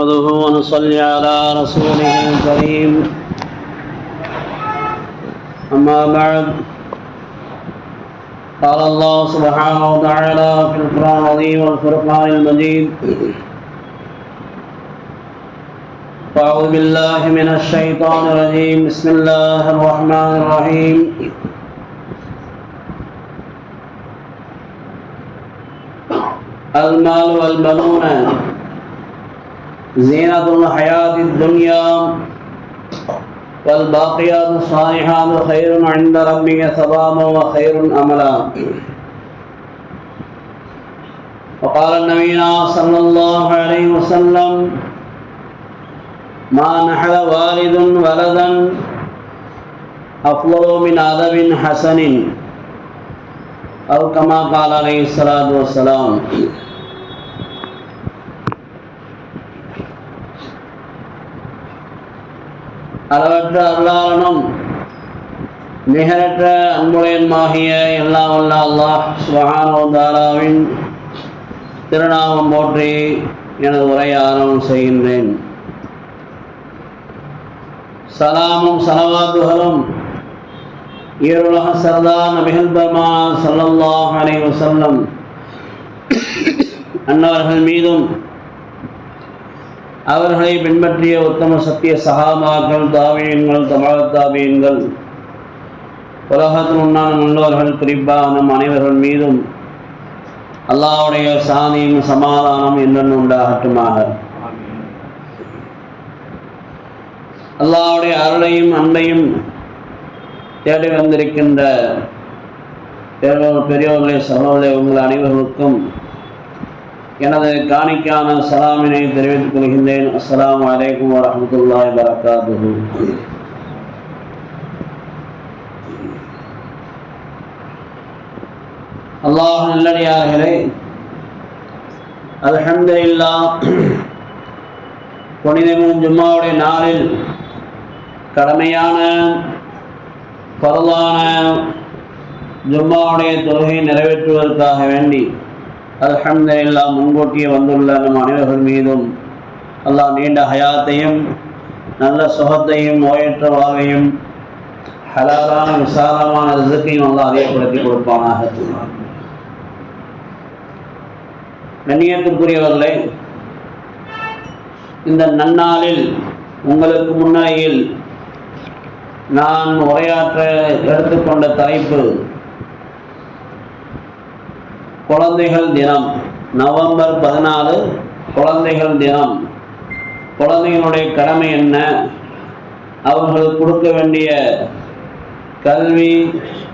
نحمده ونصلي على رسوله الكريم. أما بعد قال الله سبحانه وتعالى في القرآن العظيم والفرقان المجيد أعوذ بالله من الشيطان الرجيم. بسم الله الرحمن الرحيم. المال والبنون. زينة الحياة الدنيا والباقيات الصالحات خير عند ربك ثوابا وخير أملا وقال النبي صلى الله عليه وسلم، ما نحل والد ولدا أفضل من أدب حسن. أو كما قال عليه الصلاة والسلام அளவற்ற அருளாளனும் நிகரற்ற அன்புடையன்மாகிய எல்லாம் வல்ல அல்லாஹ் சுபஹானஹு திருநாமம் போற்றி எனது உரையை ஆரம்பம் செய்கின்றேன். சலாமும் சலவாத்துகளும் ஈருலக சரதா நபிகள் பெருமா சல்லல்லாஹ் அலைஹி அன்னவர்கள் மீதும் அவர்களை பின்பற்றிய உத்தம சத்திய சகாமாக்கள் தாவியங்கள் தமிழக தாவியங்கள் உலகத்தில் உண்டான நல்லவர்கள் குறிப்பாக நம் அனைவர்கள் மீதும் அல்லாவுடைய சாதியும் சமாதானம் என்னென்னு உண்டாகட்டுமாக. அல்லாவுடைய அருளையும் அன்பையும் தேடி வந்திருக்கின்ற பெரியவர்களே சகோதரர்களே உங்கள் அனைவர்களுக்கும் எனது காணிக்கான சலாமினை தெரிவித்துக் கொள்கின்றேன். அஸ்லாம் வலைக்கம் வரமத்துல்லாய் வரகாத்து அல்லாஹ் நல்லடியார்களே இல்லா புனிதமும் ஜும்மாவுடைய நாளில் கடமையான பரவான ஜும்மாவுடைய தொழுகை நிறைவேற்றுவதற்காக வேண்டி அல்ஹம்துலில்லா முன்கூட்டியே வந்துள்ள நம் அனைவர்கள் மீதும் அல்லாஹ் நீண்ட ஹயாத்தையும் நல்ல சுகத்தையும் நோயற்ற வாழ்வையும் ஹலாலான விசாலமான ரிசக்கையும் அல்லாஹ் அறியப்படுத்தி கொடுப்பானாக. கண்ணியத்துக்குரியவர்களே இந்த நன்னாளில் உங்களுக்கு முன்னிலையில் நான் உரையாற்ற எடுத்துக்கொண்ட தலைப்பு குழந்தைகள் தினம். நவம்பர் பதினாலு குழந்தைகள் தினம். குழந்தைகளுடைய கடமை என்ன? அவர்கள் கொடுக்க வேண்டிய கல்வி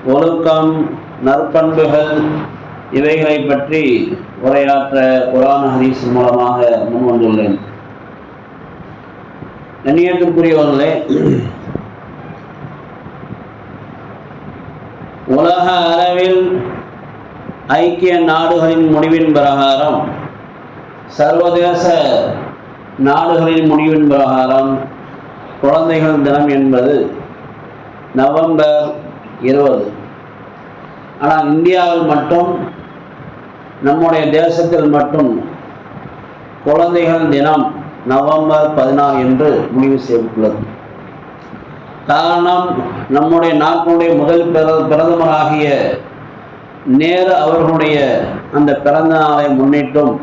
ஒழுக்கம் நற்பண்புகள் இவைகளை பற்றி உரையாற்ற குரான் ஹரீஸ் மூலமாக முன்வந்துள்ளேன் கண்ணியத்திற்குரியவர்களே உலக அளவில் ஐக்கிய நாடுகளின் முடிவின் பிரகாரம். சர்வதேச நாடுகளின் முடிவின் பிரகாரம். குழந்தைகள் தினம் என்பது நவம்பர் இருபது. ஆனால் இந்தியாவில் மட்டும் நம்முடைய தேசத்தில் மட்டும் குழந்தைகள் தினம் நவம்பர் பதினாறு என்று முடிவு செய்யப்பட்டுள்ளது காரணம் நம்முடைய நாட்டினுடைய முதல் பிர பிரதமராகிய நேரு அவர்களுடைய அந்த பிறந்த நாளை முன்னிட்டும்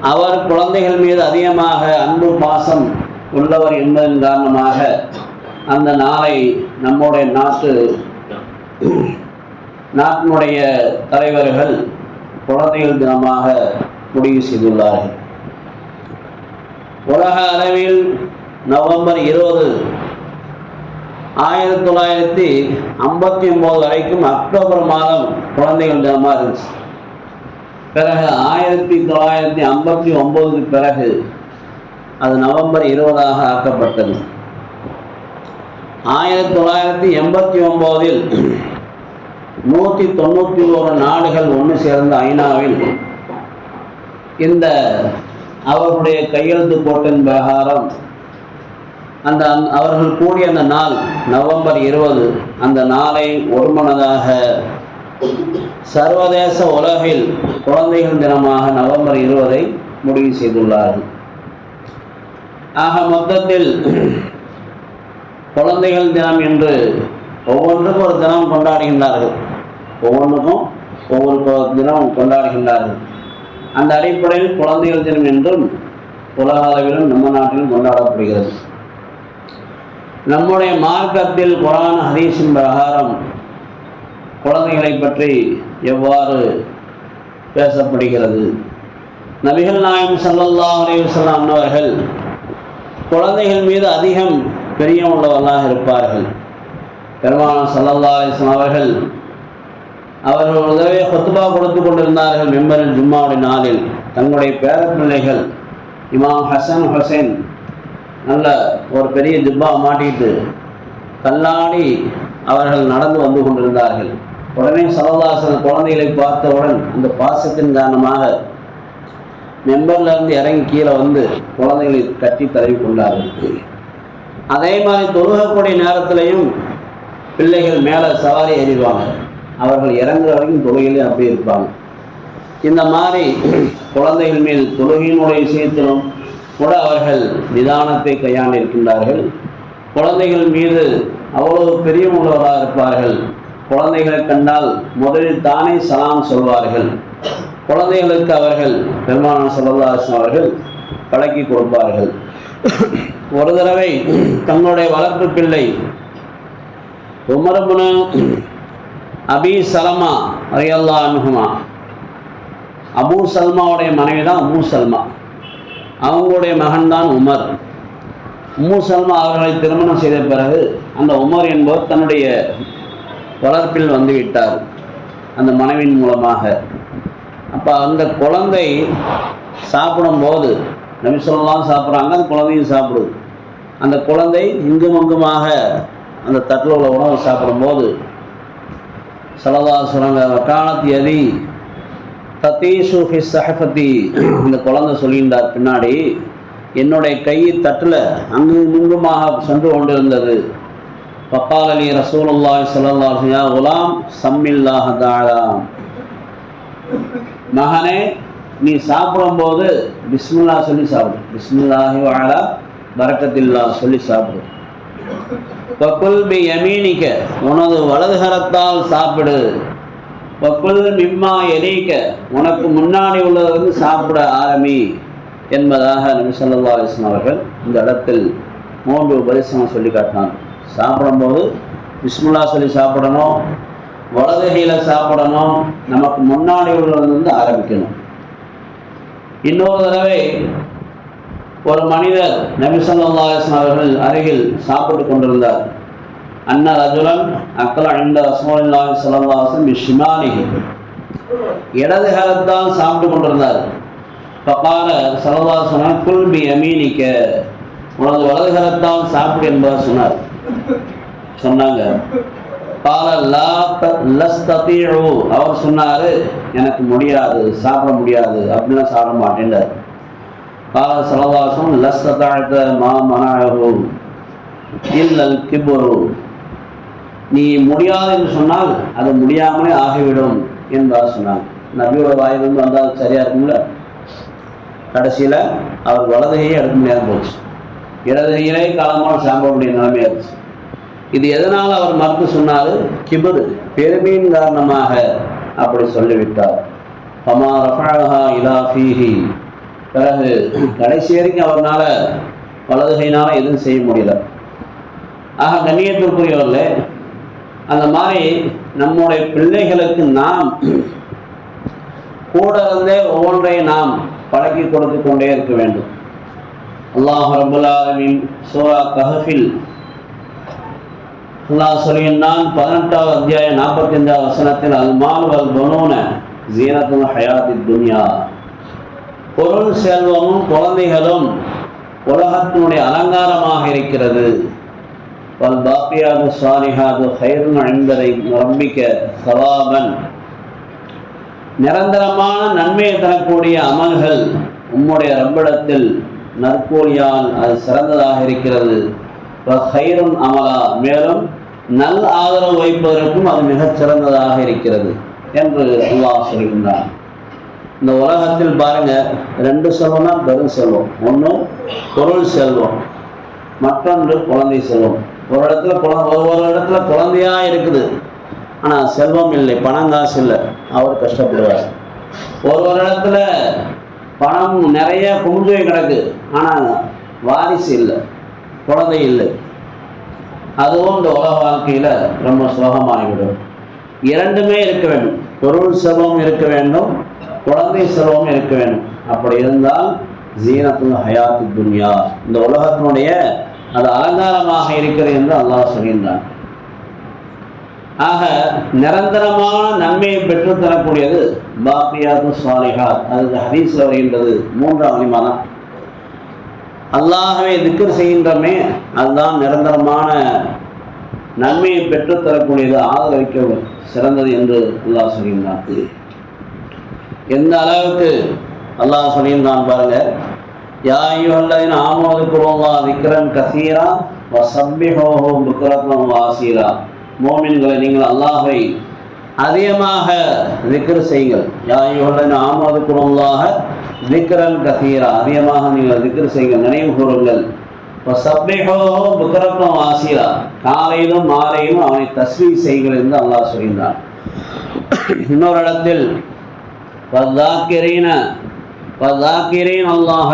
அவர் குழந்தைகள் மீது அதிகமாக அன்பு பாசம் உள்ளவர் என்பதன் காரணமாக அந்த நாளை நம்முடைய நாட்டு நாட்டினுடைய தலைவர்கள் குழந்தைகள் தினமாக முடிவு செய்துள்ளார்கள். உலக அளவில் நவம்பர் இருபது ஆயிரத்தி தொள்ளாயிரத்தி ஐம்பத்தி ஒம்பது வரைக்கும் அக்டோபர் மாதம் குழந்தைகள் தினமாக இருந்துச்சு. பிறகு ஆயிரத்தி தொள்ளாயிரத்தி ஐம்பத்தி ஒம்போதுக்கு பிறகு அது நவம்பர் இருபதாக ஆக்கப்பட்டது. ஆயிரத்தி தொள்ளாயிரத்தி எண்பத்தி ஒம்போதில் நூற்றி தொண்ணூற்றி ஒரு நாடுகள் ஒன்று சேர்ந்த ஐநாவில் இந்த அவருடைய கையெழுத்து கோட்டின் பிரகாரம் அந்த அவர்கள் கூடிய அந்த நாள் நவம்பர் இருபது அந்த நாளை ஒருமனதாக சர்வதேச உலகில் குழந்தைகள் தினமாக நவம்பர் இருபதை முடிவு செய்துள்ளார்கள். ஆக மொத்தத்தில் குழந்தைகள் தினம் என்று ஒவ்வொன்றுக்கும் ஒரு தினம் கொண்டாடுகின்றார்கள். ஒவ்வொன்றுக்கும் ஒவ்வொரு தினம் கொண்டாடுகின்றார்கள். அந்த அடிப்படையில் குழந்தைகள் தினம் என்றும் உலக அளவிலும் நம்ம நாட்டிலும் கொண்டாடப்படுகிறது. நம்முடைய மார்க்கத்தில் குரான் ஹதீஸின் பிரகாரம் குழந்தைகளை பற்றி எவ்வாறு பேசப்படுகிறது? நபிகள் நாயம் சல்லல்லா அலைஹி அவர்கள் குழந்தைகள் மீது அதிகம் பிரியம் உள்ளவர்களாக இருப்பார்கள் பெருமானார் சல்லல்லா அலிஸ்லாம் அவர்கள் அவர்கள் ஒரு தடவை கொடுத்து கொண்டிருந்தார்கள் மெம்பரில் ஜும்மாவுடைய நாளில். தங்களுடைய பேரப்பிள்ளைகள் இமாம் ஹசன் ஹுசைன் நல்ல ஒரு பெரிய ஜிப்பா மாட்டிக்கிட்டு கல்லாடி அவர்கள் நடந்து வந்து கொண்டிருந்தார்கள். உடனே சரதாசன் குழந்தைகளை பார்த்தவுடன் அந்த பாசத்தின் காரணமாக மெம்பர்ல இருந்து இறங்கி கீழே வந்து குழந்தைகளை கட்டி தழுவி கொண்டார்கள். அதே மாதிரி தொழுகக்கூடிய நேரத்திலையும் பிள்ளைகள் மேலே சவாரி ஏறிடுவாங்க. அவர்கள் இறங்குற வரைக்கும் தொழுகையிலே அப்படியே இருப்பாங்க. இந்த மாதிரி குழந்தைகள் மேல் தொழுகையினுடைய விஷயத்திலும் கூட அவர்கள் நிதானத்தை கையாண்டிருக்கின்றார்கள். குழந்தைகள் மீது அவ்வளவு பிரியமுள்ளவராக இருப்பார்கள். குழந்தைகளை கண்டால் முதலில் தானே சலாம் சொல்வார்கள். குழந்தைகளுக்கு அவர்கள் பெருமான சல்லல்லாஹன் அவர்கள் பழக்கி கொடுப்பார்கள். ஒரு தடவை தங்களுடைய வளர்ப்பு பிள்ளை உமரபுன அபி சலமா அதையல்லா அனுகுமா அபு சல்மாவுடைய மனைவி தான் அபு சல்மா. அவங்களுடைய மகன்தான் உமர். உம்மு சல்மா அவர்களை திருமணம் செய்த பிறகு அந்த உமர் என்பவர் தன்னுடைய வளர்ப்பில் வந்து விட்டார். அந்த மனைவியின் மூலமாக. அப்போ அந்த குழந்தை சாப்பிடும்போது நபி சாப்பிட்றாங்க அந்த குழந்தையும் சாப்பிடுது. அந்த குழந்தை இங்கும் அங்குமாக அந்த தட்டில் உள்ள உணவை சாப்பிடும்போது சலதா சொல்கிறாங்க எதி தத்தீசு ஃபி சஹபதி இந்த குழந்தை சொல்லியிருந்தார் பின்னாடி என்னுடைய கை தட்டில் அங்கு இங்குமாக சென்று கொண்டிருந்தது. பக்கால் அலி ரசூலுல்லாய் சல்லா உலாம் சம்மில்லாக தாழாம் மகனே நீ சாப்பிடும்போது பிஸ்மில்லா சொல்லி சாப்பிடு. பிஸ்மில்லாஹி வாழா பரக்கத்தில்லா சொல்லி சாப்பிடு. பக்குல் பி யமீனிக்க உனது வலதுகரத்தால் சாப்பிடு. பக்குல் மிம்மா எலீக்க உனக்கு முன்னாடி உள்ளதிலிருந்து சாப்பிட ஆரம்பி என்பதாக நபி ஸல்லல்லாஹு அலைஹி அவர்கள் இந்த இடத்தில் மூன்று உபதேசமாக சொல்லி காட்டினான் சாப்பிடும்போது பிஸ்மில்லா சொல்லி சாப்பிடணும் வலதுகையில் சாப்பிடணும் நமக்கு முன்னாடி உள்ளதிலிருந்து ஆரம்பிக்கணும். இன்னொரு தடவை ஒரு மனிதர் நபி ஸல்லல்லாஹு அலைஹி அவர்கள் அருகில் சாப்பிட்டு கொண்டிருந்தார். அன்ன ரஜுலன் அக்கல இந்த ரசூலுல்லாஹி ஸல்லல்லாஹு அலைஹி இடது காலத்தான் சாப்பிட்டு கொண்டிருந்தார் பப்பால ஸல்லல்லாஹு சொன்னார் வஸல்லம் குல் பி யமீனிக்க உனது வலது காலத்தான் சாப்பிடு என்பதாக சொன்னார் சொன்னாங்க பால லா த- அவர் சொன்னாரு எனக்கு முடியாது சாப்பிட முடியாது அப்படின்னா சாப்பிட மாட்டேன்டார் பால சலவாசம் லஸ்தாழ்த்த மா மனாயகு இல்லல் கிபுரு நீ முடியாது என்று சொன்னால் அது முடியாமலே ஆகிவிடும் என்பதாக சொன்னாங்க நபியோட வாயிலிருந்து வந்தால் சரியா இருக்கும்ல? கடைசியில் அவர் வலதையே எடுக்க முடியாம போச்சு. இடதுகையிலே காலமாக சாம்பக்கூடிய நிலைமையாக நிலைமையாச்சு இது எதனால் அவர் மறுத்து சொன்னார்? கிபரு பெருமையின் காரணமாக அப்படி சொல்லிவிட்டார். பமா ரஃபழகா இலா ஃபீஹி. பிறகு கடைசி வரைக்கும் அவர்னால் வலதுகையினால் எதுவும் செய்ய முடியல. ஆக கண்ணியத்திற்குரியவர்களே அந்த மாதிரி நம்முடைய பிள்ளைகளுக்கு நாம் கூட இருந்தே ஒவ்வொன்றையும் நாம் பழக்கி கொடுத்து கொண்டே இருக்க வேண்டும். அல்லாஹ் ரபுல்லாலமின் சூரா கஹஃபில் அல்லாஹ் சொல்கின்றான் பதினெட்டாவது அத்தியாயம் நாற்பத்தி அஞ்சாவது வசனத்தில் அல்மால் வல் பனூன ஜீனத்துல் ஹயாத்தி துன்யா. பொருள் செல்வமும் குழந்தைகளும் உலகத்தினுடைய அலங்காரமாக இருக்கிறது. والباقيات الصالحات خير عند ربك நம்பிக்க நிரந்தரமான நன்மையை தரக்கூடிய அமல்கள் உம்முடைய ரப்பிடத்தில் நற்கூலியால் அது சிறந்ததாக இருக்கிறது. ஹைரும் அமலா மேலும் நல் ஆதரவு வைப்பதற்கும் அது மிகச் சிறந்ததாக இருக்கிறது என்று அல்லாஹ் சொல்கின்றான். இந்த உலகத்தில் பாருங்க ரெண்டு செல்வம்னா பெரும் செல்வம். ஒன்று பொருள் செல்வம் மற்றொன்று குழந்தை செல்வம். ஒரு இடத்துல குழந்தை ஒரு இடத்துல குழந்தையா இருக்குது. ஆனால் செல்வம் இல்லை பணம் காசு இல்லை. அவர் கஷ்டப்படுவார். ஒரு ஒரு இடத்துல பணம் நிறைய குமிஞ்சு கிடக்கு. ஆனால் வாரிசு இல்லை குழந்தை இல்லை. அதுவும் இந்த உலக வாழ்க்கையில் ரொம்ப சுலகமாகிவிடும் இரண்டுமே இருக்க வேண்டும். பொருள் செல்வம் இருக்க வேண்டும் குழந்தை செல்வம் இருக்க வேண்டும். அப்படி இருந்தால் ஜீனத்துல் ஹயாத்து துன்யா. இந்த உலகத்தினுடைய அது அலங்காரமாக இருக்கிறது என்று அல்லாஹ் சொல்கின்றான். ஆக நிரந்தரமான நன்மையை பெற்றுத்தரக்கூடியது பாக்கியாது சாலிஹாத். அது ஹரீஸ் வருகின்றது மூன்றாம் அலிமானம் அல்லாஹவே திக்கர் செய்கின்றமே அதுதான் நிரந்தரமான நன்மையை பெற்றுத்தரக்கூடியது ஆதரவிக்க சிறந்தது என்று அல்லாஹ் சொல்கின்றான். எந்த அளவுக்கு அல்லாஹ் சொல்கின்றான் யா ஐயோல்லதின் ஆமோதுக்குரோவா விக்ரன் கசீரா வசம்பிஹோஹோ புக்ரத்னம் வாசீரா மோமின்களை நீங்கள் அல்லாஹை அதிகமாக விக்ரு செய்யுங்கள். யா ஐயோல்லதின் ஆமோதுக்குரோவாக விக்ரன் கசீரா அதிகமாக நீங்கள் விக்ரு செய்யுங்கள். நினைவு கூறுங்கள். சப்மிகோ புக்கரத்னம் ஆசிரா காலையிலும் மாலையிலும் அவனை தஸ்மீ செய்கள் அல்லாஹ் சொல்கின்றான். இன்னொரு இடத்தில் பதாக்கிரீன பதாக்கிரீன் அல்லாஹ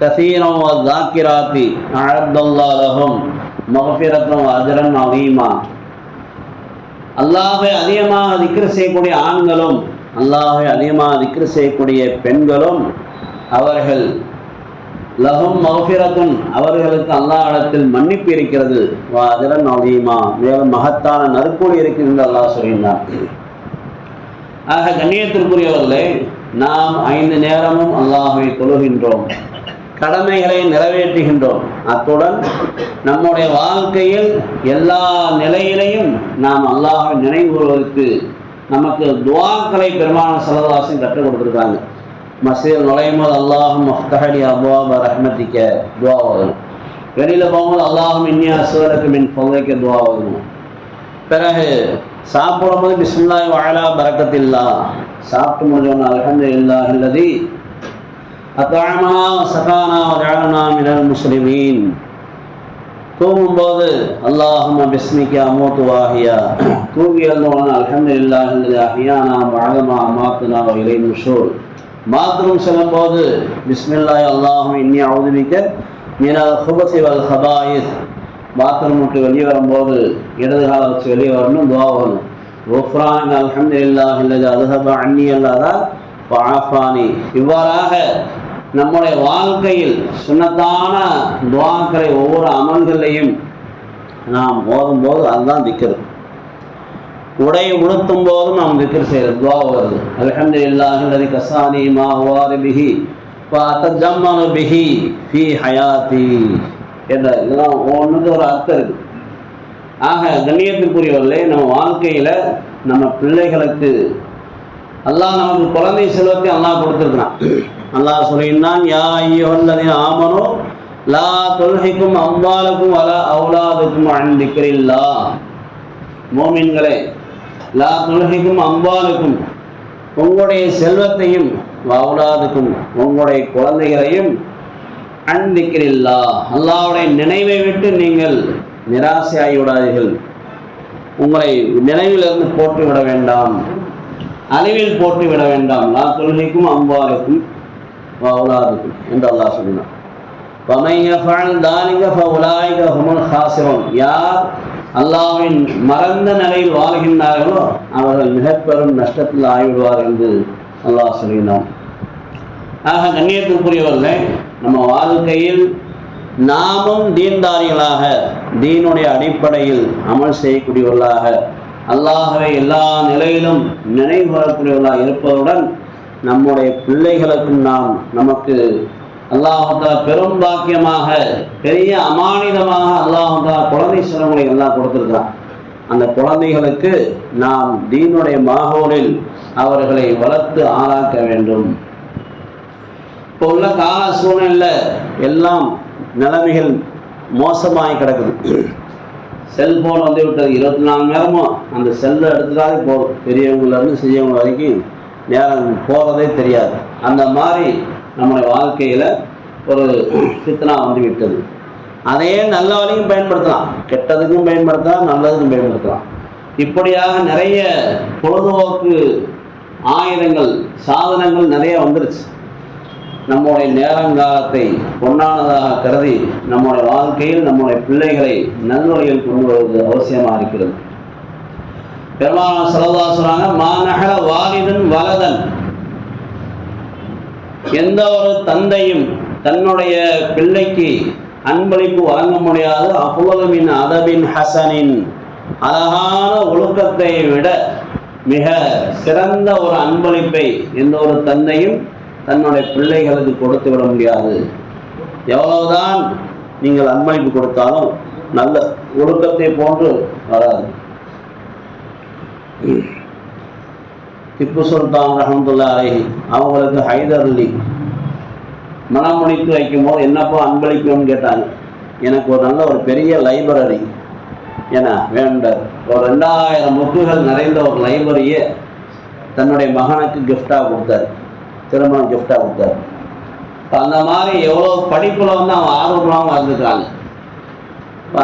கசீரோ ஜாக்கிராத்தி அழப்துல்லாலகும் மகஃபிரத்தும் அஜரன் அவீமா அல்லாஹை அதிகமாக திக்ரு செய்யக்கூடிய ஆண்களும் அல்லாஹை அதிகமாக திக்ரு செய்யக்கூடிய பெண்களும் அவர்கள் லகும் மகஃபிரத்தும் அவர்களுக்கு அல்லாஹிடத்தில் மன்னிப்பு இருக்கிறது. வா வாதிரன் அவீமா மேலும் மகத்தான நற்கூலி இருக்கிறது அல்லாஹ் சொல்கின்றார் ஆக கண்ணியத்திற்குரியவர்களே நாம் ஐந்து நேரமும் அல்லாஹை தொழுகின்றோம். கடமைகளை நிறைவேற்றுகின்றோம். அத்துடன் நம்முடைய வாழ்க்கையில் எல்லா நிலையிலையும் நாம் அல்லாஹை நினைவு கூறுவதற்கு நமக்கு துவாக்களை பெருமான செலவாசம் கற்றுக் கொடுத்துருக்காங்க மசீல் நுழையும் போது அல்லாஹும் மஃப்தஹலி அபுவாப ரஹ்மதிக்க துவா ஓதணும் வெளியில் போகும்போது அல்லாஹும் இன்னியா சிவருக்கு மின் பொங்கைக்க துவா ஓதணும் பிறகு சாப்பிடும்போது பிஸ்மில்லாய் வாழா பறக்கத்தில்லா சாப்பிட்டு முடிஞ்சோன்னு அல்ஹம்து இல்லா இல்லதி அத்தாமா சகானா ஜாலனா மினல் முஸ்லிமீன். தூங்கும்போது அல்லாஹும பிஸ்மிக்கா அமோத்து வாஹியா தூங்கி எழுந்தவுடன் அல்ஹம்து இல்லா இல்லதி அஹியானா வழகமா மாத்துனா இலை முஷூர் பாத்ரூம் செல்லும்போது பிஸ்மில்லாஹி அல்லாஹும் இன்னி அவுதுபிக்க மினல் ஹுபசி வல் ஹபாயிஸ். பாத்ரூம் விட்டு வெளியே வரும்போது இடது காலை வச்சு வெளியே வரணும் துவா வரணும். குஃப்ரான் அல்ஹம்துலில்லாஹ் இல்லது அதுஹபா அன்னி அல்லாதா பாஃபானி இவ்வாறாக நம்முடைய வாழ்க்கையில் சுண்ணத்தான துவாக்களை ஒவ்வொரு அமல்களையும் நாம் ஓதும்போது அதுதான் திக்கிறது உடை உடுத்தும் போதும் நாம் திக்ர் செய்யறது துவா வருது. அல்ஹம்துலில்லாஹ் இல்லாஹி கசானி மா ஹுவாரி பிஹி ஃபஅத்தஜம்மனு பிஹி ஃபி ஹயாத்தி என்ற இதெல்லாம் ஒன்றுக்கு ஒரு அர்த்தம் இருக்கு. ஆக கண்ணியத்துக்குரியவர்களே நம்ம வாழ்க்கையில நம்ம பிள்ளைகளுக்கு அல்லாஹ் நமக்கு குழந்தை செல்வத்தை அல்லாஹ் கொடுத்துருக்கிறான். அல்லாஹ் சொல்லியிருந்தான் யா ஐயோல்லதின் ஆமனோ லா தொல்கைக்கும் அவ்வாலுக்கும் வல அவுலாதுக்கும் அண்டிக்கிறில்லா மோமின்களே லா தொல்கைக்கும் அம்பாலுக்கும் உங்களுடைய செல்வத்தையும் அவுலாதுக்கும் உங்களுடைய குழந்தைகளையும் அன்பிக்கிறில்லா அல்லாவுடைய நினைவை விட்டு நீங்கள் நிராசையாகி விடாதீர்கள். உங்களை நினைவிலிருந்து போட்டு விட வேண்டாம். அளவில் போட்டு விட வேண்டாம். நான் தொழுகைக்கும் அம்பாருக்கும் உலாதுக்கும் என்று அல்லாஹ் சொன்னான். யார் அல்லாவின் மறந்த நிலையில் வாழ்கின்றார்களோ அவர்கள் மிகப்பெரும் நஷ்டத்தில் ஆய்விடுவார் என்று அல்லாஹ் சொல்கிறான். ஆக கண்ணியத்திற்குரியவர்களே நம்ம வாழ்க்கையில் நாமும் தீன்தாரிகளாக தீனுடைய அடிப்படையில் அமல் செய்யக்கூடியவர்களாக அல்லாஹவை எல்லா நிலையிலும் நினைவு வரக்கூடியவர்களாக இருப்பதுடன் நம்முடைய பிள்ளைகளுக்கும் நாம் நமக்கு அல்லாஹால பெரும் பாக்கியமாக பெரிய அமானிதமாக அல்லாஹால குழந்தை சிரமங்களை எல்லாம் கொடுத்துருக்கான் அந்த குழந்தைகளுக்கு நாம் தீனுடைய மாகோலில் அவர்களை வளர்த்து ஆளாக்க வேண்டும். இப்போ உள்ள கால சூழ்நிலையில் எல்லாம் நிலைமைகள் மோசமாகி கிடக்குது. செல்போன் வந்து விட்டது. இருபத்தி நாலு நேரமும் அந்த செல்லை எடுத்துட்டாலே போதும் பெரியவங்கலேருந்து சிறியவங்க வரைக்கும் நேரம் போகிறதே தெரியாது. அந்த மாதிரி நம்முடைய வாழ்க்கையில் ஒரு சித்தனா வந்து விட்டது. அதையே நல்ல வழியும் பயன்படுத்தலாம். கெட்டதுக்கும் பயன்படுத்தலாம் நல்லதுக்கும் பயன்படுத்தலாம். இப்படியாக நிறைய பொழுதுபோக்கு ஆயுதங்கள் சாதனங்கள் நிறைய வந்துருச்சு. நம்முடைய நேரங்காலத்தை பொன்னானதாக கருதி நம்முடைய வாழ்க்கையில் நம்முடைய பிள்ளைகளை நல்வழியில் கொண்டு வருவது அவசியமாக இருக்கிறது. பெருமான சலதா சொல்றாங்க மாநகர வாலிதன் வலதன். எந்த ஒரு தந்தையும் தன்னுடைய பிள்ளைக்கு அன்பளிப்பு வழங்க முடியாது. அப்புலமின் அதபின் ஹசனின். அழகான ஒழுக்கத்தை விட மிக சிறந்த ஒரு அன்பளிப்பை எந்த ஒரு தந்தையும் தன்னுடைய பிள்ளைகளுக்கு கொடுத்து விட முடியாது. எவ்வளவுதான் நீங்கள் அன்பளிப்பு கொடுத்தாலும் நல்ல ஒழுக்கத்தை போன்று வராது. திப்பு சுல்தான் ரஹமத்துல்லா அலைஹி அவங்களுக்கு ஹைதர் அலி மனம் முடித்து வைக்கும் போது என்னப்பா அன்பளிக்கணும்னு கேட்டாங்க. எனக்கு ஒரு நல்ல ஒரு பெரிய லைப்ரரி என வேண்ட ஒரு ரெண்டாயிரம் புக்குகள் நிறைந்த ஒரு லைப்ரரியை தன்னுடைய மகனுக்கு கிஃப்டாக கொடுத்தாரு. திருமணம் கிஃப்டாக கொடுத்தாரு. அந்த மாதிரி எவ்வளோ படிப்பில் வந்து அவன் ஆர்வமாக இருந்துக்கிறாங்க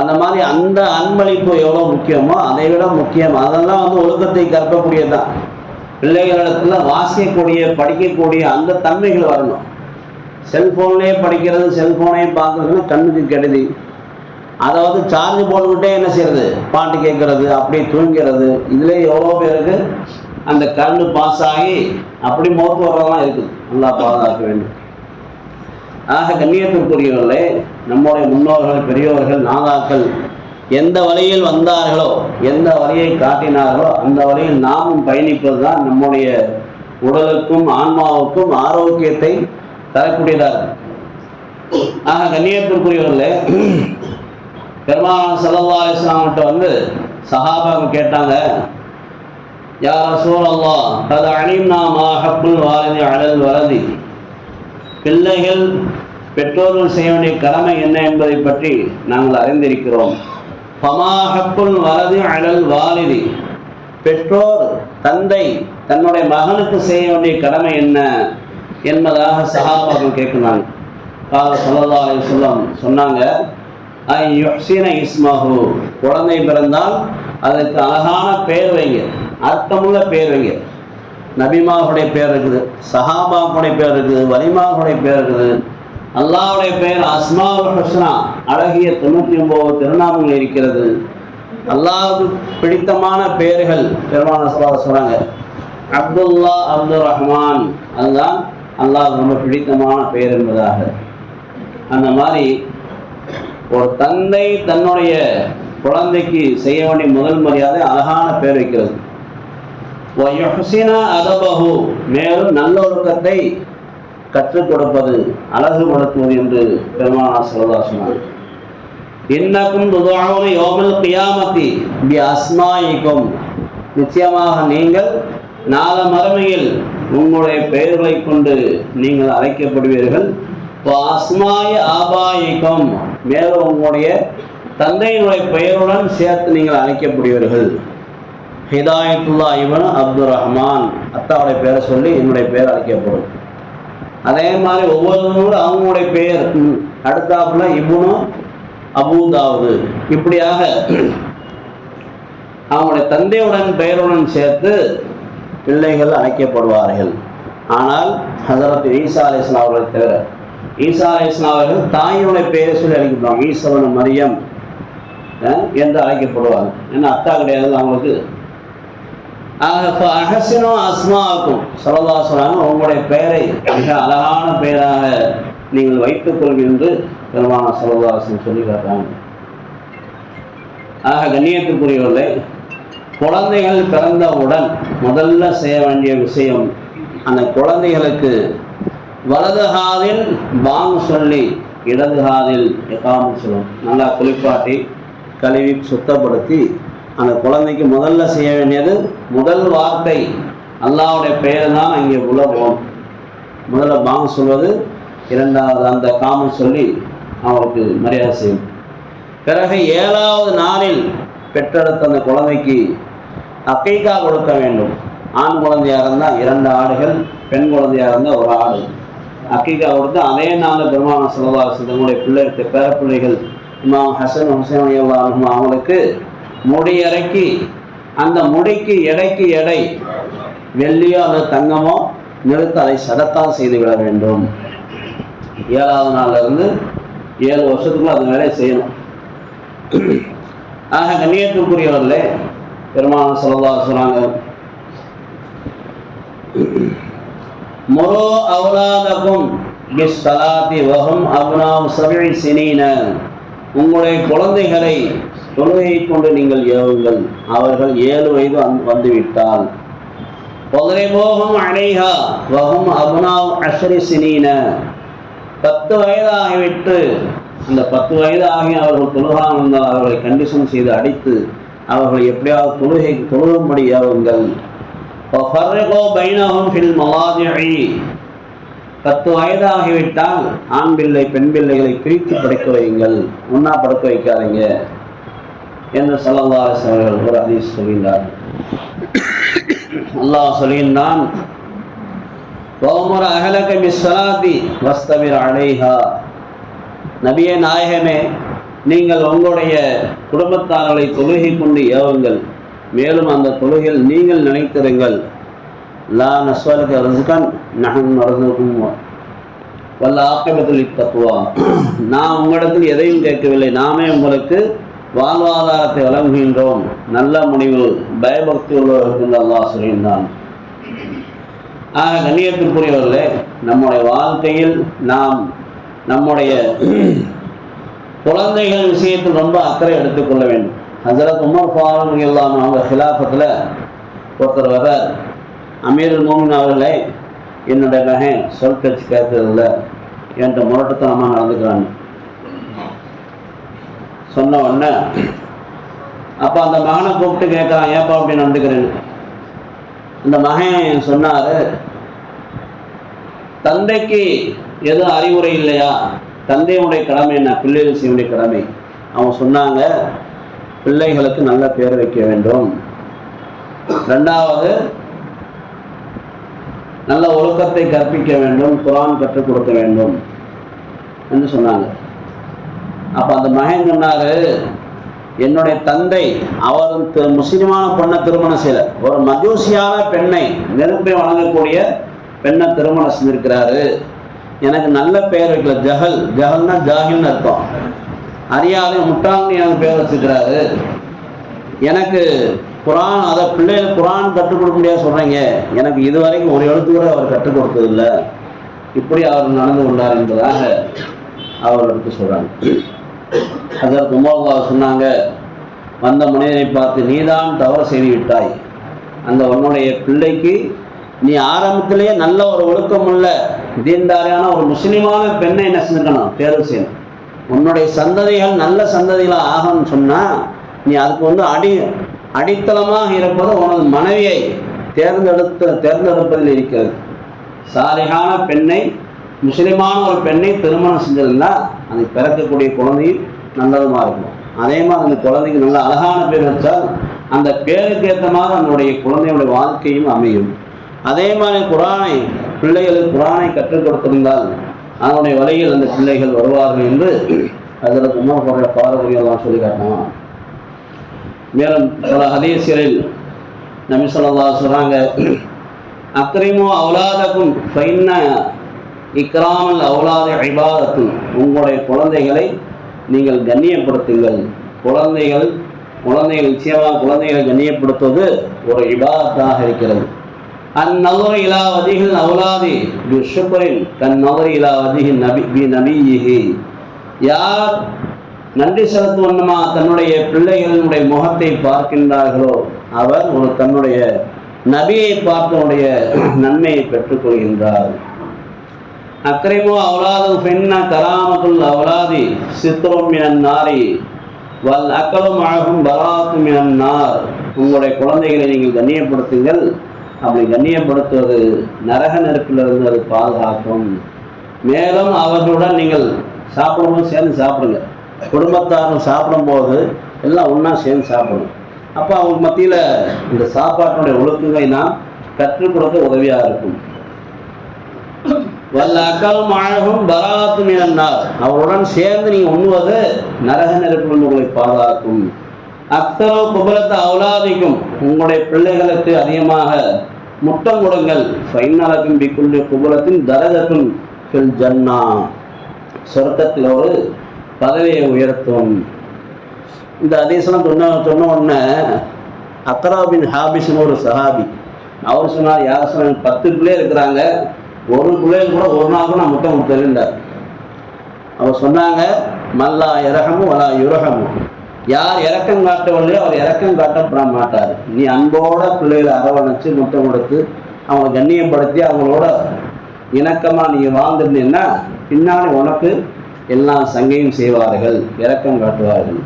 அந்த மாதிரி அந்த அன்பளிப்பு எவ்வளோ முக்கியமோ அதை விட முக்கியம். அதெல்லாம் வந்து ஒழுக்கத்தை கற்கக்கூடியது தான் பிள்ளைகளிடத்துல வாசிக்கக்கூடிய படிக்கக்கூடிய அந்த தன்மைகள் வரணும். செல்ஃபோன்லேயே படிக்கிறது செல்ஃபோனே பார்க்கறதுன்னா கண்ணுக்கு கெடுதி. அதை வந்து சார்ஜ் போட்டுக்கிட்டே என்ன செய்யறது? பாட்டு கேட்கறது அப்படியே தூங்கிறது. இதுலேயே எவ்வளோ பேருக்கு அந்த கரண்ட் பாஸ் ஆகி அப்படி மோத்து வர்றதெல்லாம் இருக்குது. நல்லா பாதுகாக்க வேண்டும். ஆக கண்ணியத்திற்குரியவர்களே நம்முடைய முன்னோர்கள் பெரியோர்கள் நாதாக்கள் எந்த வழியில் வந்தார்களோ எந்த வழியை காட்டினார்களோ அந்த வழியில் நாமும் பயணிப்பது தான் நம்முடைய உடலுக்கும் ஆன்மாவுக்கும் ஆரோக்கியத்தை தரக்கூடியதாக. ஆக கண்ணியத்திற்குரியவர்களே பெருமாள் சல்லா இஸ்லாம்கிட்ட வந்து சஹாபாக்கள் கேட்டாங்க யார் ரசூலல்லா அது அணிம்னா மா வாரதி வாலிதி அழல் வரதி பிள்ளைகள் பெற்றோர்கள் செய்ய வேண்டிய கடமை என்ன என்பதை பற்றி நாங்கள் அறிந்திருக்கிறோம் ஃபமா வரதி அழல் வாலிதி பெற்றோர் தந்தை தன்னுடைய மகனுக்கு செய்ய வேண்டிய கடமை என்ன என்பதாக சகாபாக்கள் கேட்கிறாங்க கால சல்லா அலிஸ்லாம் சொன்னாங்க ஐ யுஹ்சின இஸ்மஹு குழந்தை பிறந்தால் அதற்கு அழகான பெயர் வைங்க அர்த்தமுள்ள பெயர் வைங்க நபிமாவுடைய பேர் இருக்குது சஹாபாவுடைய பேர் இருக்குது வலிமாவுடைய பேர் இருக்குது. அல்லாவுடைய பெயர் அஸ்மாவுல் ஹஸ்னா அழகிய தொண்ணூற்றி ஒன்பது திருநாமங்கள் இருக்கிறது. அல்லாவுக்கு பிடித்தமான பெயர்கள் பெருமான சொல்றாங்க அப்துல்லா அப்துல் ரஹ்மான். அதுதான் அல்லாஹ் ரொம்ப பிடித்தமான பெயர் என்பதாக. அந்த மாதிரி ஒரு தந்தை தன்னுடைய குழந்தைக்கு செய்ய வேண்டிய முதல் மரியாதை அழகான பேர் வைக்கிறது. அதபஹு மேலும் நல்லொழுக்கத்தை கற்றுக் கொடுப்பது அழகுபடுத்துவது என்று பெருமானார் சொல்லா சொன்னார். இன்னக்கும் துதாவுன யோமல் கியாமத்தி பி அஸ்மாயிக்கும் நிச்சயமாக நீங்கள் நால மறுமையில் உங்களுடைய பெயர்களை கொண்டு நீங்கள் அழைக்கப்படுவீர்கள். அஸ்மாய ஆபாயிக்கும் மேலும் உங்களுடைய தந்தையினுடைய பெயருடன் சேர்த்து நீங்கள் அழைக்கப்படுவீர்கள். ஹிதாயத்துல்லா இவன் அப்துல் ரஹ்மான் அத்தாவுடைய பேரை சொல்லி என்னுடைய பேர் அழைக்கப்படும் அதே மாதிரி ஒவ்வொருவரும் அவங்களுடைய பெயர். ம், அடுத்தாப்புல இவனு அபூதாவது இப்படியாக அவங்களுடைய தந்தையுடன் பெயருடன் சேர்த்து பிள்ளைகள் அழைக்கப்படுவார்கள். ஆனால் ஹசரத் ஈசா அலி இஸ்லாம் அவர்களை தவிர ஈசா அலி இஸ்லாம் அவர்கள் தாயினுடைய பெயரை சொல்லி அழைக்கப்படுவாங்க. ஈசவன் மரியம் என்று அழைக்கப்படுவாங்க ஏன்னா அத்தா கிடையாது அவங்களுக்கு. அகசினோ அஸ்மாவுக்கும் சரதா சொன்னாங்க உங்களுடைய பெயரை மிக அழகான பெயராக நீங்கள் வைத்துக் கொள்வீர்கள் என்று பெருமான சரதாசன் சொல்லி காட்டுறாங்க. ஆக கண்ணியத்துக்குரியவர்களே குழந்தைகள் பிறந்தவுடன் முதல்ல செய்ய வேண்டிய விஷயம் அந்த குழந்தைகளுக்கு வலது காதில் பாங் சொல்லி இடது காதில் எக்காமல் சொல்லும் நல்லா குளிப்பாட்டி கழுவி சுத்தப்படுத்தி அந்த குழந்தைக்கு முதல்ல செய்ய வேண்டியது முதல் வார்த்தை அல்லாவுடைய பெயர் தான் இங்கே உலகம் முதல்ல பாங் சொல்வது இரண்டாவது அந்த காமம் சொல்லி அவருக்கு மரியாதை செய்யும் பிறகு ஏழாவது நாளில் பெற்றெடுத்த அந்த குழந்தைக்கு அக்கைக்கா கொடுக்க வேண்டும். ஆண் குழந்தையாக இருந்தால் இரண்டு ஆடுகள் பெண் குழந்தையாக இருந்தால் ஒரு ஆடு. அக்கீகா கொடுத்து அதே நாள் பெருமான செலவாக தங்களுடைய பிள்ளைக்கு பேரப்பிள்ளைகள் இமாம் ஹசன் ஹுசேன் அவங்களுக்கு முடி இறக்கி அந்த முடிக்கு எடைக்கு எடை வெள்ளியோ அல்லது தங்கமோ நிறுத்த அதை சடத்தால் செய்து விட வேண்டும். ஏழாவது நாள்லேருந்து ஏழு வருஷத்துக்குள்ள அந்த வேலையை செய்யணும். ஆக கண்ணியத்துக்குரியவர்களே பெருமான சொல்லா சொன்னாங்க முரோ அவலாதகும் பிஸ்ஸலாத்தி வஹும் அப்னாவு சபை சினீன. உங்களுடைய குழந்தைகளை தொழுகையை கொண்டு நீங்கள் ஏவுங்கள். அவர்கள் ஏழு வயது வந்துவிட்டால். பொதுரைபோகம் அணைகா வகும் அபுனா அஷரி சினீன. பத்து வயது ஆகிவிட்டு அந்த பத்து வயது ஆகி அவர்கள் தொழுகாமல் அவர்களை கண்டிஷன் செய்து அடித்து அவர்களை எப்படியாவது தொழுகை தொழுகும்படி ஏவுங்கள். பத்து வயதாகிவிட்டால் ஆண் பிள்ளை பெண் பிள்ளைகளை பிரித்து படுக்க வையுங்கள். ஒன்னா படுக்க வைக்காதீங்க. என்று சலல்லாசவர்கள் ஒரு ஹதீஸ் சொல்கிறார் அல்லாஹ் சொல்கின்றான் அகலக மிஸ்ஸலாதி வஸ்தவிர் அழைஹா நபியே நாயகமே நீங்கள் உங்களுடைய குடும்பத்தார்களை தொழுகை கொண்டு ஏவுங்கள். மேலும் அந்த தொழுகையில் நீங்கள் நினைத்திருங்கள். லா நஸ்வலுக்கு ரசுகன் நகன் மறந்துக்கும் வல்ல ஆக்கபத்தில் தப்புவா நான் உங்களிடத்தில் எதையும் கேட்கவில்லை. நாமே உங்களுக்கு வாழ்வாதாரத்தை வழங்குகின்றோம். நல்ல முடிவு பயபக்தி உள்ளவர்கள் அல்லா சொல்கின்றான். ஆக கண்ணியத்திற்குரியவர்களே நம்முடைய வாழ்க்கையில் நாம் நம்முடைய குழந்தைகள் விஷயத்தில் ரொம்ப அக்கறை எடுத்துக்கொள்ள வேண்டும். ஹசரத் உமர் ஃபாரூக் எல்லாம் அவங்க ஹிலாஃபத்தில் ஒருத்தர் வர அமீர் மோமின் அவர்களே என்னுடைய மகன் சொல் கட்சி கேட்கறதில்ல என்ற முரட்டுத்தனமாக நடந்துக்கிறாங்க. சொன்ன உடனே அப்போ அந்த மகனை கூப்பிட்டு கேட்குறான் ஏப்பா அப்படி நடந்துக்கிறேன்னு. அந்த மகன் சொன்னார் தந்தைக்கு எதுவும் அறிவுரை இல்லையா? தந்தையுடைய கடமை என்ன? பிள்ளைகள் கடமை. அவங்க சொன்னாங்க பிள்ளைகளுக்கு நல்ல பேர் வைக்க வேண்டும். ரெண்டாவது நல்ல ஒழுக்கத்தை கற்பிக்க வேண்டும் குரான் கற்றுக் கொடுக்க வேண்டும் என்று சொன்னாங்க. அப்போ அந்த மகன் சொன்னார் என்னுடைய தந்தை அவர் முஸ்லிமான பொண்ணை திருமணம் செய்யல. ஒரு மஜூசியான பெண்ணை நெருப்பை வழங்கக்கூடிய பெண்ணை திருமணம் செஞ்சிருக்கிறாரு. எனக்கு நல்ல பெயர் வைக்கல ஜஹல். ஜஹல்னா ஜாகில்னு அர்த்தம். அறியாத முட்டாள்னு எனக்கு பேர் வச்சுக்கிறாரு எனக்கு குரான் அதை பிள்ளைகள் குரான் கற்றுக் கொடுக்க முடியாது சொல்கிறீங்க எனக்கு இதுவரைக்கும் ஒரு எழுத்து கூட அவர் கற்றுக் கொடுத்ததில்லை. இப்படி அவர் நடந்து கொண்டார் என்பதாக அவர்களுக்கு சொல்கிறாங்க அதற்கு உமர்லா சொன்னாங்க வந்த மனிதனை பார்த்து நீதான் தவறு செய்து விட்டாய் அந்த உன்னுடைய பிள்ளைக்கு நீ ஆரம்பத்திலேயே நல்ல ஒரு ஒழுக்கமுள்ள தீன்தாரியான ஒரு முஸ்லீமான பெண்ணை என்ன செஞ்சுக்கணும் தேர்வு செய்யணும். உன்னுடைய சந்ததிகள் நல்ல சந்ததிகளாக ஆகணும்னு சொன்னால் நீ அதுக்கு வந்து அடி அடித்தளமாக இருப்பது உனது மனைவியை தேர்ந்தெடுத்த தேர்ந்தெடுப்பதில் இருக்கிறது. சாலிகான பெண்ணை முஸ்லிமான ஒரு பெண்ணை திருமணம் செஞ்சதுன்னா அது பிறக்கக்கூடிய குழந்தையும் நல்லதுமாக இருக்கும். அதே மாதிரி அந்த குழந்தைக்கு நல்ல அழகான பேர் வச்சால் அந்த பேருக்கு ஏற்ற மாதிரி அதனுடைய குழந்தையுடைய வாழ்க்கையும் அமையும். அதே மாதிரி குரானை பிள்ளைகளுக்கு குரானை கற்றுக் கொடுத்திருந்தால் அதனுடைய வழியில் அந்த பிள்ளைகள் வருவார்கள் என்று அதில் உமர் போன்ற பாரம்பரியெல்லாம் சொல்லி காட்டணும் மேலும் பல ஹதீசியரில் நபி ஸல்லல்லாஹு சொல்கிறாங்க அக்ரிமு அவுலாதக்கும் ஃபைன்ன இக்ராமல் அவுலாத இபாதத்து. உங்களுடைய குழந்தைகளை நீங்கள் கண்ணியப்படுத்துங்கள். குழந்தைகள் குழந்தைகள் நிச்சயமாக குழந்தைகளை கண்ணியப்படுத்துவது ஒரு இபாதத்தாக இருக்கிறது. அந்நவர இலா வதிகள் அவுலாதி பிஷுக்கரின் தன் நவர் இலா வதிகள் நபி பி யார் நன்றி செலுத்துவண்ணமா தன்னுடைய பிள்ளைகளினுடைய முகத்தை பார்க்கின்றார்களோ அவர் ஒரு தன்னுடைய நபியை பார்த்தனுடைய நன்மையை பெற்றுக்கொள்கின்றார். அக்ரிமோ அவுலாது பெண்ண கராமத்துல் அவுலாதி சித்திரம் மினன் நாரி வல் அக்கலும் அழகும் பராத்து மினன் நார் உங்களுடைய குழந்தைகளை நீங்கள் கண்ணியப்படுத்துங்கள். அப்படி கண்ணியப்படுத்துவது நரக நெருப்பிலிருந்து அது பாதுகாக்கும். மேலும் அவர்களுடன் நீங்கள் சாப்பிடும்போது சேர்ந்து சாப்பிடுங்க. குடும்பத்தாரும் சாப்பிடும்போது எல்லாம் ஒன்றா சேர்ந்து சாப்பிடணும். அப்போ அவங்க மத்தியில் இந்த சாப்பாட்டினுடைய ஒழுக்கங்களை நாம் கற்றுக் கொடுக்க உதவியாக இருக்கும். வல்ல அக்கலும் அழகும் பராத்து மினன்னார். அவருடன் சேர்ந்து நீங்கள் உண்ணுவது நரக நெருப்பில் உங்களை பாதுகாக்கும். அக்தரோ குபலத்தை அவுலாதிக்கும். உங்களுடைய பிள்ளைகளுக்கு அதிகமாக முட்டம் கொடுங்கள். ஃபைனலக்கும் பிக்குள்ள குபலத்தின் தரகத்தும் ஃபில் ஜன்னா. சொர்க்கத்தில் ஒரு பதவியை உயர்த்தும். இந்த அதீசனம் சொன்ன சொன்ன உடனே அக்ராபின் ஹாபிஸ்னு ஒரு சஹாபி. அவர் சொன்னார் யார் சொன்னாங்க பத்து பிள்ளை இருக்கிறாங்க. ஒரு பிள்ளைங்க கூட ஒரு நாள் கூட நான் முத்தம் கொடுத்ததில்லை அவர் சொன்னாங்க மல்லா இரகமும் வலா யுரகமும் யார் இறக்கம் காட்டவில்லையோ அவர் இறக்கம் காட்டப்பட மாட்டார். நீ அன்போட பிள்ளைகளை அரவணைச்சு முட்டை கொடுத்து அவங்களை கண்ணியப்படுத்தி அவங்களோட இணக்கமாக நீ வாழ்ந்துருந்தீங்கன்னா பின்னாடி உனக்கு எல்லா சங்கையும் செய்வார்கள் இரக்கம் காட்டுவார்கள்.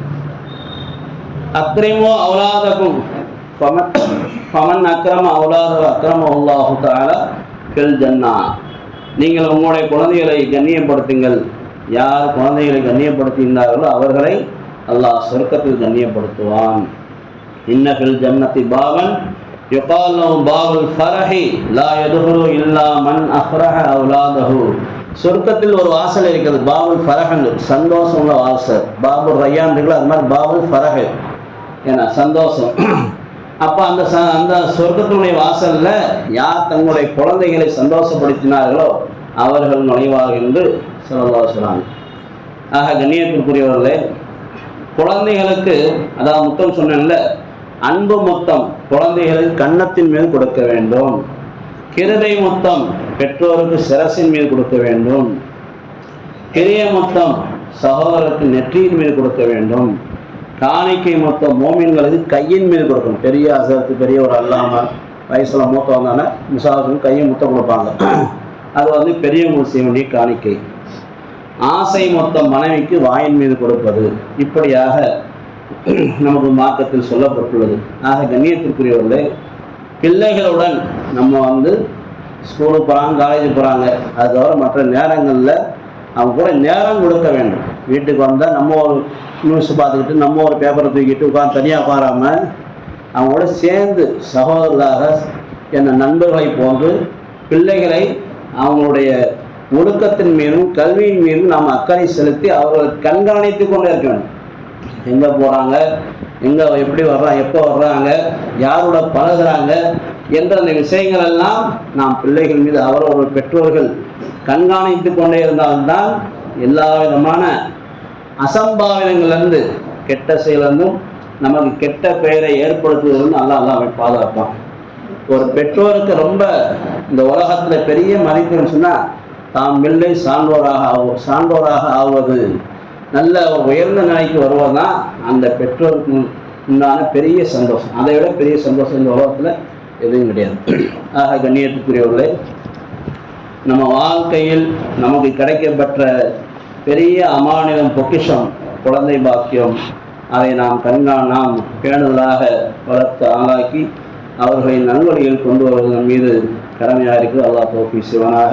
அக்ரிமோ அவலாதகும் பமன் பமன் அக்ரம அவலாத அக்ரம அல்லாஹு தாலா கல் ஜன்னா. நீங்கள் உங்களுடைய குழந்தைகளை கண்ணியப்படுத்துங்கள். யார் குழந்தைகளை கண்ணியப்படுத்துகின்றார்களோ அவர்களை அல்லாஹ் சொர்க்கத்தில் கண்ணியப்படுத்துவான். இன்ன ஃபில் ஜன்னத்தி பாவன் யுகால் பாபுல் ஃபரஹி லா யதுஹுலு இல்லா மன் அஃப்ரஹ அவுலாதஹு. சொர்க்கத்தில் ஒரு வாசல் இருக்கிறது பாபுல் ஃபரஹன். சந்தோஷம் உள்ள வாசல். பாபுல் ரய்யான் இருக்குல்ல அது மாதிரி பாபுல் ஃபரஹ். ஏன்னா சந்தோஷம். அப்போ அந்த ச அந்த சொர்க்கத்தினுடைய வாசலில் யார் தங்களுடைய குழந்தைகளை சந்தோஷப்படுத்தினார்களோ அவர்கள் நுழைவார்கள் என்று சொல்லலாம் சொல்றாங்க ஆக கண்ணியத்திற்குரியவர்களே குழந்தைகளுக்கு அதாவது முத்தம் சொன்னேன்ல அன்பு முத்தம் குழந்தைகளின் கன்னத்தின் மேல் கொடுக்க வேண்டும். கிருதை முத்தம் பெற்றோருக்கு சிரசின் மீது கொடுக்க வேண்டும். கிரிய முத்தம் சகோதரருக்கு நெற்றியின் மீது கொடுக்க வேண்டும். காணிக்கை மொத்தம் மோமின்களுக்கு கையின் மீது கொடுக்கணும். பெரிய அசரத்து பெரியவர் அல்லாமல் வயசில் மூத்தவங்கன்னா வந்தானே கையை முத்தம் கொடுப்பாங்க. அது வந்து பெரியவங்களுக்கு செய்ய வேண்டிய காணிக்கை. ஆசை மொத்தம் மனைவிக்கு வாயின் மீது கொடுப்பது. இப்படியாக நமக்கு மார்க்கத்தில் சொல்லப்பட்டுள்ளது. ஆக கண்ணியத்திற்குரியவர்களே பிள்ளைகளுடன் நம்ம வந்து ஸ்கூலுக்கு போகிறாங்க காலேஜ் போகிறாங்க அது தவிர மற்ற நேரங்களில் அவங்க கூட நேரம் கொடுக்க வேண்டும். வீட்டுக்கு வந்தால் நம்ம ஒரு நியூஸ் பார்த்துக்கிட்டு நம்ம ஒரு பேப்பரை தூக்கிட்டு உட்காந்து தனியாக பாராமல் அவங்களோட சேர்ந்து சகோதரர்களாக என்ன நண்பர்களை போன்று பிள்ளைகளை அவங்களுடைய ஒழுக்கத்தின் மீதும் கல்வியின் மீதும் நாம் அக்கறை செலுத்தி அவர்களை கண்காணித்து கொண்டே இருக்க வேண்டும். எங்கே போகிறாங்க எங்கே எப்படி வர்றாங்க? எப்போ வர்றாங்க? யாரோட பழகுறாங்க? என்ற அந்த விஷயங்கள் எல்லாம் நாம் பிள்ளைகள் மீது அவரவர்கள் பெற்றோர்கள் கண்காணித்து கொண்டே இருந்தால்தான் எல்லா விதமான அசம்பாவிதங்கள்லேருந்து கெட்ட செயலிருந்தும் நமக்கு கெட்ட பெயரை ஏற்படுத்துவதிலிருந்து நல்லா எல்லாம் பாதுகாப்பான். ஒரு பெற்றோருக்கு ரொம்ப இந்த உலகத்தில் பெரிய மதிப்புன்னு சொன்னால் தாம் பிள்ளை சான்றோராக ஆகும் சான்றோராக ஆவது. நல்ல உயர்ந்த நிலைக்கு வருவதுதான் அந்த பெற்றோருக்கு உண்டான பெரிய சந்தோஷம். அதை விட பெரிய சந்தோஷம் இந்த உலகத்தில் எதுவும் கிடையாது. ஆக கண்ணியத்துக்குரியவர்களே நம்ம வாழ்க்கையில் நமக்கு கிடைக்கப்பெற்ற பெரிய அமானிதம் பொக்கிஷம் குழந்தை பாக்கியம். அதை நாம் கண்கா நாம் பேணுதலாக வளர்த்து ஆளாக்கி அவர்களின் நல்வழியில் கொண்டு வருவதன் மீது கடமையாக இருக்குது அல்லா தோப்பி சிவனாக